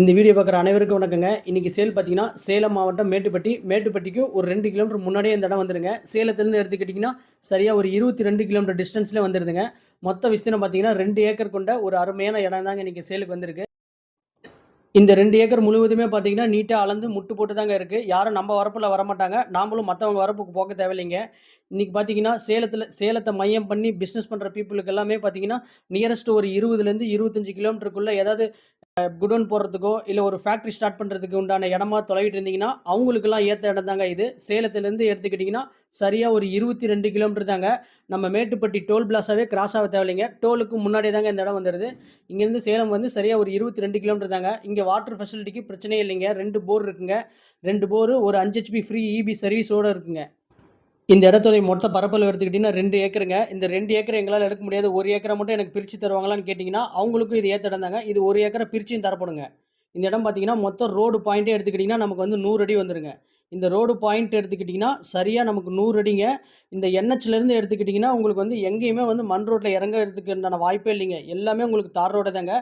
இந்த வீடியோ பார்க்குற அனைவருக்கும் வணக்கங்க. இன்றைக்கி சேல் பார்த்தீங்கன்னா சேலம் மாவட்டம் மேட்டுப்பட்டி. மேட்டுப்பட்டிக்கு ஒரு ரெண்டு கிலோமீட்டர் முன்னாடியே இந்த இடம் வந்துருங்க. சேலத்துலேருந்து எடுத்துக்கிட்டிங்கன்னா சரியாக ஒரு இருபத்தி ரெண்டு கிலோமீட்டர் டிஸ்டன்ஸில் வந்துருதுங்க. மொத்த விஸ்தீர்ணம் பார்த்தீங்கன்னா ரெண்டு ஏக்கர் கொண்ட ஒரு அருமையான இடம் தாங்க இன்றைக்கி சேலுக்கு வந்திருக்கு. இந்த ரெண்டு ஏக்கர் முழுவதுமே பார்த்தீங்கன்னா நீட்டாக அளந்து முட்டு போட்டு தாங்க இருக்குது யாரும் நம்ம வரப்பில் வரமாட்டாங்க. நாமளும் மற்றவங்க வரப்புக்கு போக தேவையில்லைங்க. இன்றைக்கி பார்த்தீங்கன்னா சேலத்தில் சேலத்தை மையம் பண்ணி பிஸ்னஸ் பண்ணுற பீப்புளுக்கு எல்லாமே பார்த்தீங்கன்னா நியரஸ்ட் ஒரு இருபதுலேருந்து இருபத்தஞ்சி கிலோமீட்டருக்குள்ளே ஏதாவது குடோன் போடுறதுக்கோ இல்லை ஒரு ஃபேக்ட்ரி ஸ்டார்ட் பண்ணுறதுக்கு உண்டான இடமா தொலைகிட்டு இருந்தீங்கன்னா அவங்களுக்கெல்லாம் ஏற்ற இடம் தாங்க இது. சேலத்துலேருந்து எடுத்துக்கிட்டிங்கன்னா சரியாக ஒரு இருபத்தி ரெண்டு கிலோமீட்டர் தாங்க. நம்ம மேட்டுப்பட்டி டோல் பிளாஸாவே கிராஸ் ஆக தேவையில்லைங்க. டோலுக்கு முன்னாடியே தாங்க இந்த இடம் வந்துடுது இங்கேருந்து சேலம் வந்து சரியாக ஒரு இருபத்தி ரெண்டு கிலோமீட்டர் தாங்க. இங்கே வாட்டர் ஃபெசிலிட்டிக்கு பிரச்சனையே இல்லைங்க. ரெண்டு போர் இருக்குங்க. ரெண்டு போர் ஒரு அஞ்சு ஹெச்பி ஃப்ரீ இபி சர்வீஸோடு இருக்குங்க. இந்த இடத்துல மொத்த பரப்பளவு எடுத்துக்கிட்டிங்கன்னா ரெண்டு ஏக்கருங்க. இந்த ரெண்டு ஏக்கர் எங்களால் எடுக்க முடியாது. ஒரு ஏக்கரை மட்டும் எனக்கு பிரித்து தருவாங்களான்னு கேட்டிங்கன்னா அவங்களுக்கும் இது ஏற்ற இடம் தாங்க இது ஒரு ஏக்கரை பிரிச்சும் தரப்படுங்க. இந்த இடம் பார்த்தீங்கன்னா மொத்தம் ரோடு பாயிண்ட்டே எடுத்துக்கிட்டிங்கன்னா நமக்கு வந்து நூறு அடி வந்துருங்க. இந்த ரோடு பாயிண்ட் எடுத்துக்கிட்டிங்கன்னா சரியாக நமக்கு நூறு அடிங்க. இந்த என்ஹெச்லேருந்து எடுத்துக்கிட்டிங்கன்னா உங்களுக்கு வந்து எங்கேயுமே வந்து மண் ரோட்டில் இறங்குறதுக்குண்டான வாய்ப்பே இல்லைங்க. எல்லாமே உங்களுக்கு தார் ரோடு தாங்க.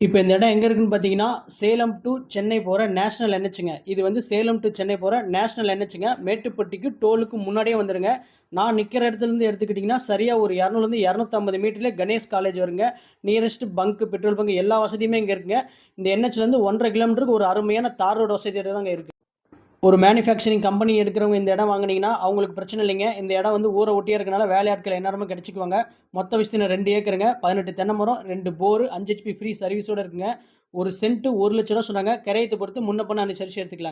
இப்போ இந்த இடம் எங்கே இருக்குன்னு பார்த்தீங்கன்னா சேலம் டு சென்னை போகிற நேஷனல் என்ஹெச்சுங்க இது வந்து சேலம் டு சென்னை போகிற நேஷனல் என்ஹெச்சுங்க மேட்டுப்பட்டிக்கு டோலுக்கு முன்னாடியே வந்துடுங்க நான் நிற்கிற இடத்துலேருந்து எடுத்துக்கிட்டிங்கன்னா சரியாக ஒரு இரநூறுலேருந்து இரநூத்தம்பது மீட்டர்லேயே கணேஷ் காலேஜ் வருங்க. நியரஸ்ட் பங்க் பெட்ரோல் பங்க் எல்லா வசதியுமே இங்கே இருக்குங்க. இந்த என்ஹெச்லேருந்து ஒன்றரை கிலோமீட்டருக்கு ஒரு அருமையான தார் ரோடு வசதி தாங்க இருக்குது ஒரு மேனுஃபேக்சரிங் கம்பெனி எடுக்கிறவங்க இந்த இடம் வாங்குனீங்கன்னா அவங்களுக்கு பிரச்சனை இல்லைங்க. இந்த இடம் வந்து ஊரை ஒட்டியே இருக்கனால வேலையாட்கள் எல்லாருமே கிடச்சிக்குவாங்க. மொத்த விஷயத்தில் ரெண்டு ஏக்கருங்க பதினெட்டு தென்னை மரம் ரெண்டு போர் அஞ்சு ஹெச்பி ஃப்ரீ சர்வீஸோடு இருக்குங்க. ஒரு சென்ட்டு ஒரு லட்ச ரூபா சொன்னாங்க. கரையத்தை பொறுத்து முன்ன பண்ண எடுத்துக்கலாம் எடுத்துக்கலாங்க.